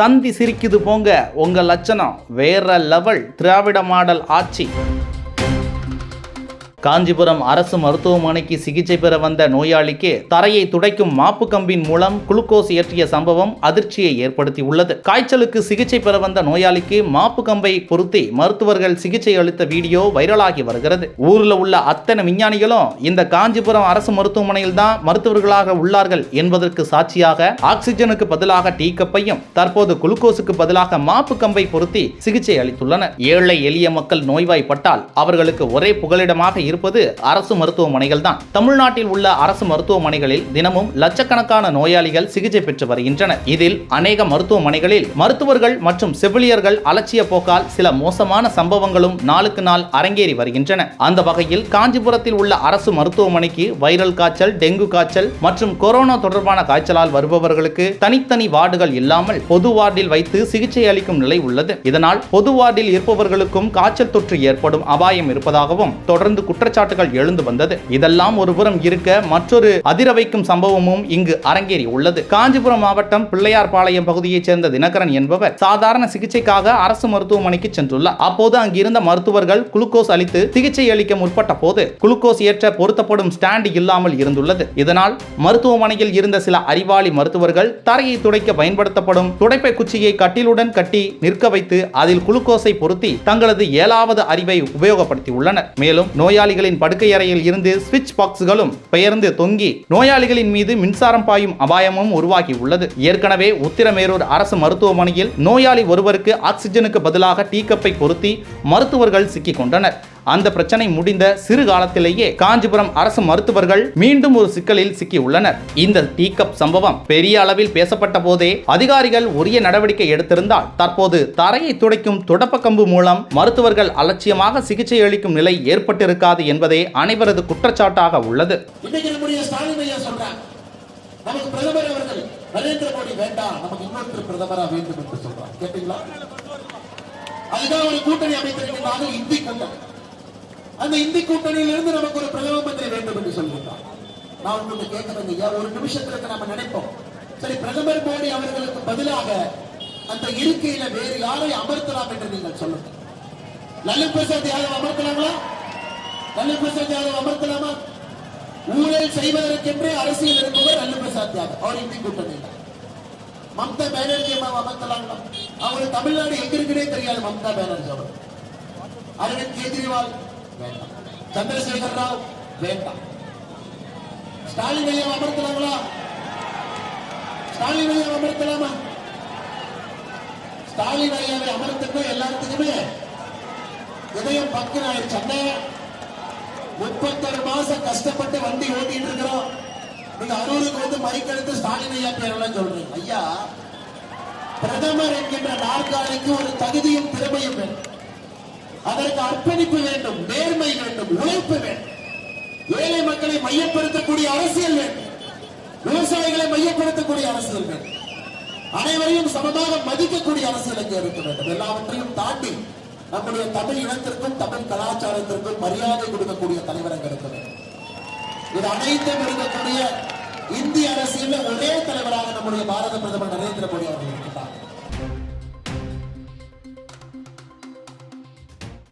சந்தி சிரிக்குது போங்க. உங்கள் லட்சணம் வேற லெவல் திராவிட மாடல் ஆட்சி. காஞ்சிபுரம் அரசு மருத்துவமனைக்கு சிகிச்சை பெற வந்த நோயாளிக்கு தரையை துடைக்கும் மாப்பு கம்பின் மூலம் குளுக்கோஸ் ஏற்றிய சம்பவம் அதிர்ச்சியை ஏற்படுத்தி உள்ளது காய்ச்சலுக்கு சிகிச்சை பெற வந்த நோயாளிக்கு மாப்பு கம்பை பொருத்தி மருத்துவர்கள் சிகிச்சை அளித்த வீடியோ வைரலாகி வருகிறது. ஊரில் உள்ள அத்தனை விஞ்ஞானிகளும் இந்த காஞ்சிபுரம் அரசு மருத்துவமனையில் தான் மருத்துவர்களாக உள்ளார்கள் என்பதற்கு சாட்சியாக ஆக்சிஜனுக்கு பதிலாக டீ கப்பையும் தற்போது குளுக்கோஸுக்கு பதிலாக மாப்பு கம்பை பொருத்தி சிகிச்சை அளித்துள்ளனர். ஏழை எளிய மக்கள் நோய்வாய்ப்பட்டால் அவர்களுக்கு ஒரே புகலிடமாக இருப்பது அரசு மருத்துவமனைகள் தான். தமிழ்நாட்டில் உள்ள அரசு மருத்துவமனைகளில் தினமும் லட்சக்கணக்கான நோயாளிகள் சிகிச்சை பெற்று வருகின்றனர். இதில் அநேக மருத்துவமனைகளில் மருத்துவர்கள் மற்றும் செவிலியர்கள் அலட்சிய போக்கால் சில மோசமான சம்பவங்களும் நாளுக்கு நாள் அரங்கேறி வருகின்றன. அந்த வகையில் காஞ்சிபுரத்தில் உள்ள அரசு மருத்துவமனைக்கு வைரல் காய்ச்சல் டெங்கு காய்ச்சல் மற்றும் கொரோனா தொடர்பான காய்ச்சலால் வருபவர்களுக்கு தனித்தனி வார்டுகள் இல்லாமல் பொது வார்டில் வைத்து சிகிச்சை அளிக்கும் நிலை உள்ளது. இதனால் பொது வார்டில் இருப்பவர்களுக்கும் காய்ச்சல் தொற்று ஏற்படும் அபாயம் இருப்பதாகவும் தொடர்ந்து குற்றச்சாட்டுகள் எழுந்து வந்தது. இதெல்லாம் ஒருபுறம் இருக்க மற்றொரு அதிர வைக்கும் சம்பவமும் இங்கு அரங்கேறி உள்ளது. காஞ்சிபுரம் மாவட்டம் பிள்ளையார்பாளையம் பகுதியைச் சேர்ந்த தினகரன் என்பவர் சாதாரண சிகிச்சைக்காக அரசு மருத்துவமனைக்கு சென்றுள்ளார். அப்போது அங்கிருந்த மருத்துவர்கள் குளுக்கோஸ் அளித்து சிகிச்சை அளிக்க முற்பட்ட போது குளுக்கோஸ் ஏற்ற பொருத்தப்படும் ஸ்டாண்ட் இல்லாமல் இருந்துள்ளது. இதனால் மருத்துவமனையில் இருந்த சில அறிவாளி மருத்துவர்கள் தரையை துடைக்க பயன்படுத்தப்படும் துடைப்பை குச்சியை கட்டிலுடன் கட்டி நிற்க வைத்து அதில் குளுக்கோஸை பொருத்தி தங்களது ஏழாவது அறிவை உபயோகப்படுத்தி உள்ளனர் மேலும் நோயாளிகளின் படுக்கை அறையில் இருந்து சுவிட்ச் பாக்ஸ்களும் பெயர்ந்து தொங்கி நோயாளிகளின் மீது மின்சாரம் பாயும் அபாயமும் உருவாகி உள்ளது. ஏற்கனவே உத்திரமேரூர் அரசு மருத்துவமனையில் நோயாளி ஒருவருக்கு ஆக்சிஜனுக்கு பதிலாக டீ கப்பை பொருத்தி மருத்துவர்கள் சிக்கிக் கொண்டனர். அந்த பிரச்சனை முடிந்த சிறு காலத்திலேயே காஞ்சிபுரம் அரசு மருத்துவர்கள் மீண்டும் ஒரு சிக்கலில் சிக்கியுள்ளனர். இந்த டீ கப் சம்பவம் பெரிய அளவில் பேசப்பட்ட போதே அதிகாரிகள் உரிய நடவடிக்கை எடுத்திருந்தால் தற்போது தரையை துடைக்கும் துடப்பக்கம்பு மூலம் மருத்துவர்கள் அலட்சியமாக சிகிச்சை அளிக்கும் நிலை ஏற்பட்டிருக்காது என்பதே அனைவரது குற்றச்சாட்டாக உள்ளது. நரேந்திர மோடி வேண்டாம் நமக்கு பிரதமரா வேண்டும் என்று கேட்டீங்களா? அதுதான் ஒரு கூட்டணி அமைத்திருக்கின்றார்கள் இந்தி கூட்டணி அந்த இந்தி கூட்டணியிலிருந்து நமக்கு ஒரு பிரதம மந்திரி வேண்டும் என்று சொல்கின்றார் நான் உங்களுக்கு கேட்கிறேன் ஐயா ஒரு நிமிஷத்திற்கு நாம நினைப்போம். சரி பிரதமர் மோடி அவர்களுக்கு பதிலாக அந்த இருக்கையில வேறு யாரை அமர்த்தலாம் என்று நீங்கள் சொல்லுங்க லல்லு பிரசாத் யாதவ் அமர்த்தலாமா? லல்லு பிரசாத் யாதவ் அமர்த்தலாமா? ஊழல் செய்வதற்கென்றே அரசியல் இருப்பவர் லல்லு பிரசாத் யாதவ். அவர் இந்தி கூட்டணியில். மம்தா பானர்ஜி அம்மா அமர்த்தலாங்களா? அவர் தமிழ்நாடு எங்க இருக்குன்னே தெரியாது மம்தா பானர்ஜி அவர் அரவிந்த் கெஜ்ரிவால் வேண்டாம். சந்திரசேகர் ராவ் வேண்டாம். ஸ்டாலின் ஐயா அமர்த்தலாங்களா? ஸ்டாலின் ஐயா அமர்த்தலாமா? ஸ்டாலின் ஐயாவை அமர்த்துக்கு எல்லாத்துக்குமே. இதயம் பக்கம் ஆயிடுச்சு அண்ணே முப்பத்தாறு மாசம் கஷ்டப்பட்டு வண்டி ஓட்டிட்டு இருக்கிறோம் நீங்க அரூருக்கு வந்து மைக் ஸ்டாலின் ஐயா பேரெல்லாம் சொல்றீங்க. ஐயா பிரதமர் என்கின்ற நாற்காலிக்கு ஒரு தகுதியும் திறமையும் வேண்டும் அதற்கு அர்ப்பணிப்பு வேண்டும் நேர்மை வேண்டும் உழைப்பு வேண்டும். ஏழை மக்களை மையப்படுத்தக்கூடிய அரசியல் வேண்டும். விவசாயிகளை மையப்படுத்தக்கூடிய அரசியல் வேண்டும். அனைவரையும் சமமாக மதிக்கக்கூடிய அரசியல் இருக்க வேண்டும். எல்லாவற்றையும் தாண்டி நம்முடைய தமிழ் இனத்திற்கும் தமிழ் கலாச்சாரத்திற்கும் மரியாதை கொடுக்கக்கூடிய தலைவர் இருக்க வேண்டும். இது அனைத்தும் இருக்கக்கூடிய இந்திய அரசியலில் ஒரே தலைவராக நம்முடைய பாரத பிரதமர் நரேந்திர மோடி அவர்கள் இருக்கிறார்